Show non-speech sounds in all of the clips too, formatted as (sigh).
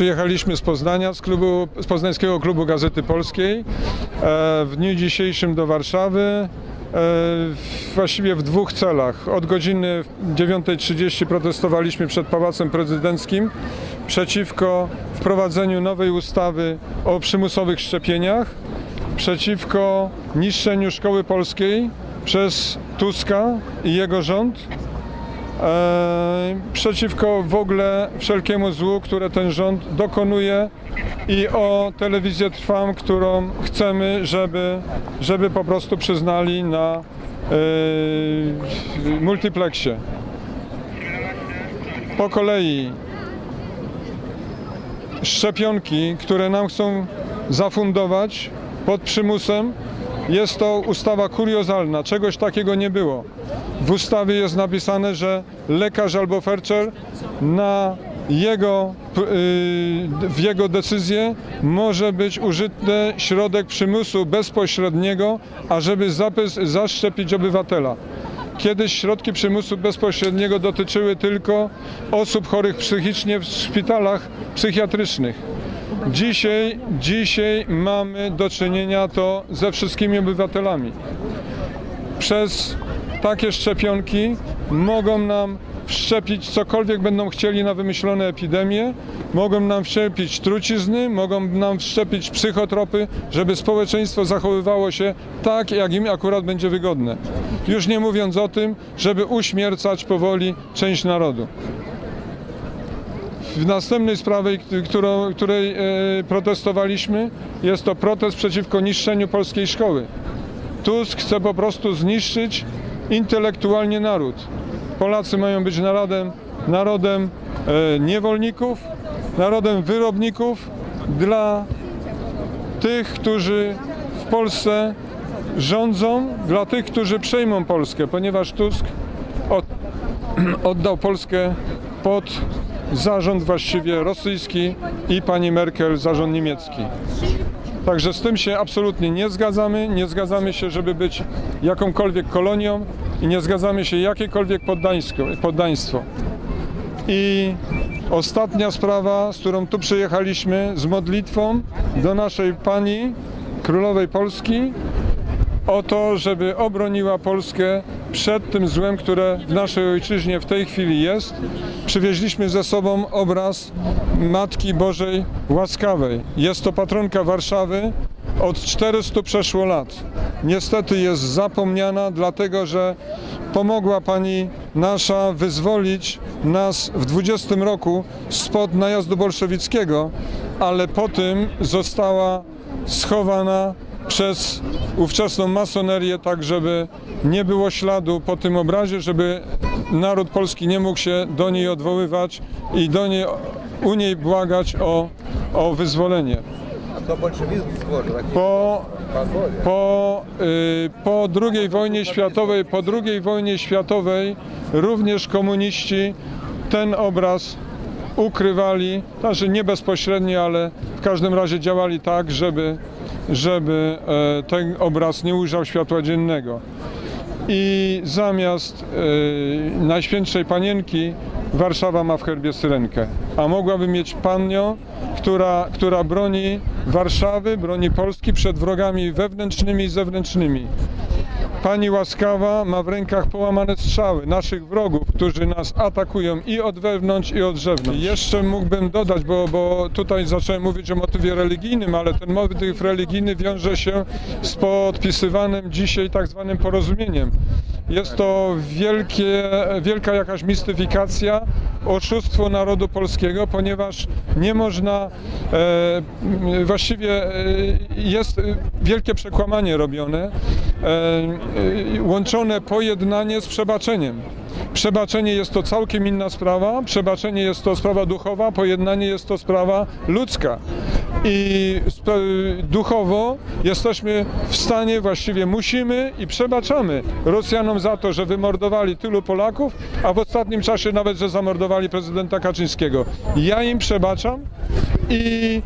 Przyjechaliśmy z Poznania, z, klubu, z Poznańskiego Klubu Gazety Polskiej e, w dniu dzisiejszym do Warszawy. e, Właściwie w dwóch celach. Od godziny 9.30 protestowaliśmy przed Pałacem Prezydenckim przeciwko wprowadzeniu nowej ustawy o przymusowych szczepieniach, przeciwko niszczeniu szkoły polskiej przez Tuska i jego rząd przeciwko w ogóle wszelkiemu złu, które ten rząd dokonuje i o telewizję Trwam, którą chcemy, żeby, żeby po prostu przyznali na e, multiplexie. Po kolei szczepionki, które nam chcą zafundować pod przymusem, jest to ustawa kuriozalna. Czegoś takiego nie było. W ustawie jest napisane, że lekarz albo felczer na jego, yy, w jego decyzję może być użyty środek przymusu bezpośredniego, ażeby zaszczepić obywatela. Kiedyś środki przymusu bezpośredniego dotyczyły tylko osób chorych psychicznie w szpitalach psychiatrycznych. Dzisiaj, dzisiaj mamy do czynienia to ze wszystkimi obywatelami. Przez takie szczepionki mogą nam wszczepić cokolwiek będą chcieli na wymyślone epidemie, mogą nam wszczepić trucizny, mogą nam wszczepić psychotropy, żeby społeczeństwo zachowywało się tak, jak im akurat będzie wygodne. Już nie mówiąc o tym, żeby uśmiercać powoli część narodu. W następnej sprawie, którą, której e, protestowaliśmy, jest to protest przeciwko niszczeniu polskiej szkoły. Tusk chce po prostu zniszczyć intelektualnie naród. Polacy mają być narodem, narodem e, niewolników, narodem wyrobników dla tych, którzy w Polsce rządzą, dla tych, którzy przejmą Polskę, ponieważ Tusk od, (clears throat) oddał Polskę pod zarząd właściwie rosyjski i pani Merkel zarząd niemiecki. Także z tym się absolutnie nie zgadzamy. Nie zgadzamy się, żeby być jakąkolwiek kolonią i nie zgadzamy się jakiekolwiek poddaństwo. I ostatnia sprawa, z którą tu przyjechaliśmy z modlitwą do naszej Pani Królowej Polski o to, żeby obroniła Polskę przed tym złem, które w naszej ojczyźnie w tej chwili jest. Przywieźliśmy ze sobą obraz Matki Bożej Łaskawej. Jest to patronka Warszawy od 400 przeszło lat. Niestety jest zapomniana, dlatego że pomogła Pani nasza wyzwolić nas w 20 roku spod najazdu bolszewickiego, ale po tym została schowana przez ówczesną masonerię, tak żeby nie było śladu po tym obrazie, żeby naród polski nie mógł się do niej odwoływać i do niej, u niej błagać o, o wyzwolenie. Po, po, y, po II wojnie światowej, po II wojnie światowej również komuniści ten obraz ukrywali, znaczy nie bezpośrednio, ale w każdym razie działali tak, żeby, żeby e, ten obraz nie ujrzał światła dziennego. I zamiast e, Najświętszej Panienki Warszawa ma w herbie syrenkę, a mogłaby mieć panią, która, która broni Warszawy, broni Polski przed wrogami wewnętrznymi i zewnętrznymi. Pani łaskawa ma w rękach połamane strzały naszych wrogów, którzy nas atakują i od wewnątrz, i od zewnątrz. Jeszcze mógłbym dodać, bo, bo tutaj zacząłem mówić o motywie religijnym, ale ten motyw religijny wiąże się z podpisywanym dzisiaj tak zwanym porozumieniem. Jest to wielkie, wielka jakaś mistyfikacja, oszustwo narodu polskiego, ponieważ nie można, e, właściwie e, jest wielkie przekłamanie robione, e, e, łączone pojednanie z przebaczeniem. Przebaczenie jest to całkiem inna sprawa, przebaczenie jest to sprawa duchowa, pojednanie jest to sprawa ludzka. I duchowo jesteśmy w stanie, właściwie musimy i przebaczamy Rosjanom za to, że wymordowali tylu Polaków, a w ostatnim czasie nawet, że zamordowali prezydenta Kaczyńskiego. Ja im przebaczam i,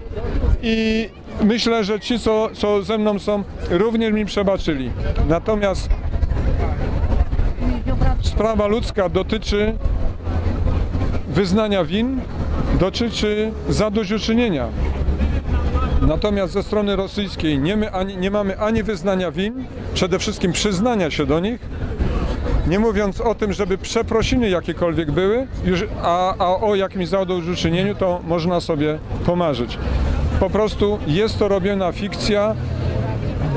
i myślę, że ci, co, co ze mną są, również mi przebaczyli. Natomiast sprawa ludzka dotyczy wyznania win, dotyczy zadośćuczynienia. Natomiast ze strony rosyjskiej nie, my ani, nie mamy ani wyznania win, przede wszystkim przyznania się do nich, nie mówiąc o tym, żeby przeprosiny jakiekolwiek były, już, a, a o jakimś zadośćuczynieniu to można sobie pomarzyć. Po prostu jest to robiona fikcja.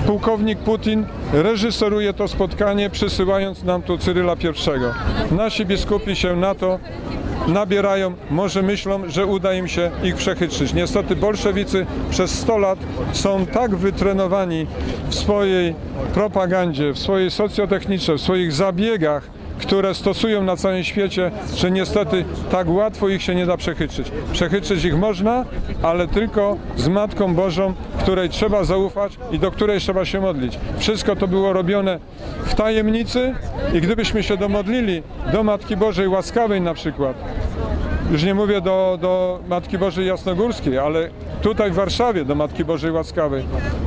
Pułkownik Putin reżyseruje to spotkanie, przysyłając nam tu Cyryla I. Nasi biskupi się na to nabierają, może myślą, że uda im się ich przechytrzyć. Niestety bolszewicy przez 100 lat są tak wytrenowani w swojej propagandzie, w swojej socjotechnice, w swoich zabiegach, które stosują na całym świecie, że niestety tak łatwo ich się nie da przechytrzyć. Przechytrzyć ich można, ale tylko z Matką Bożą, której trzeba zaufać i do której trzeba się modlić. Wszystko to było robione w tajemnicy i gdybyśmy się domodlili do Matki Bożej Łaskawej na przykład, już nie mówię do, do Matki Bożej Jasnogórskiej, ale tutaj w Warszawie do Matki Bożej Łaskawej,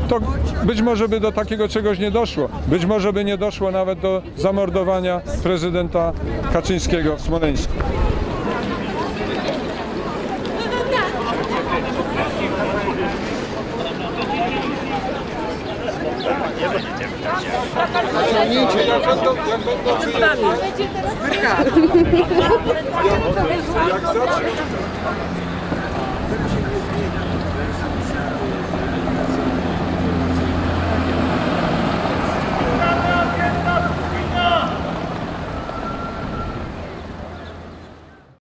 to być może by do takiego czegoś nie doszło. Być może by nie doszło nawet do zamordowania prezydenta Kaczyńskiego w Smoleńsku. Zasłonicie. Jak będą, jak będą wyjeżdżać. Jak zaczniesz.